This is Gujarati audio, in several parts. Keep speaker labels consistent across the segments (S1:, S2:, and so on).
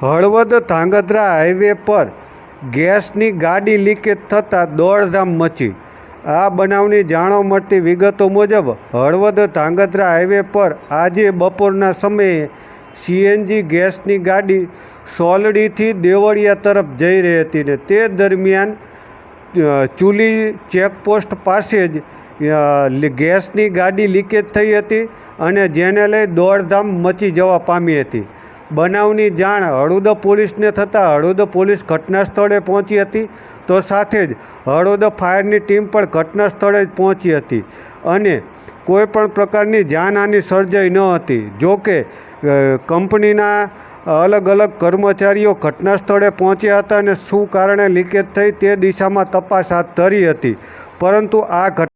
S1: હળવદ ધાંગધ્રા હાઈવે પર ગેસની ગાડી લીકેજ થતાં દોડધામ મચી. આ બનાવની જાણવા મળતી વિગતો મુજબ, હળવદ ધાંગધ્રા હાઈવે પર આજે બપોરના સમયે સીએનજી ગેસની ગાડી સોલડીથી દેવળિયા તરફ જઈ રહી હતી ને તે દરમિયાન ચૂલી ચેકપોસ્ટ પાસે જ ગેસની ગાડી લીકેજ થઈ હતી અને જેને લઈ દોડધામ મચી જવા પામી હતી. બનાવની જાણ હળુદ પોલીસને થતાં હળુદ પોલીસ ઘટના સ્થળે પહોંચી હતી. તો સાથે જ હળુદ ફાયરની ટીમ પણ ઘટના સ્થળે જ પહોંચી હતી અને કોઈ પણ પ્રકારની જાનહાનિ સર્જાઈ ન હતી. જો કે કંપનીના અલગ અલગ કર્મચારીઓ ઘટના સ્થળે પહોંચ્યા હતા અને શું કારણે લીકેજ થઈ તે દિશામાં તપાસ હાથ ધરી હતી. પરંતુ આ ઘટ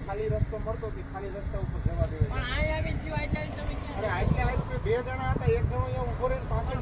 S2: ખાલી રસ્તો મળતો કે ખાલી રસ્તા ઉપર જવા દેવા. અરે આટલે આટલે બે જણા હતા એક જણો અહીંયા ઊભો રહીને પાછળ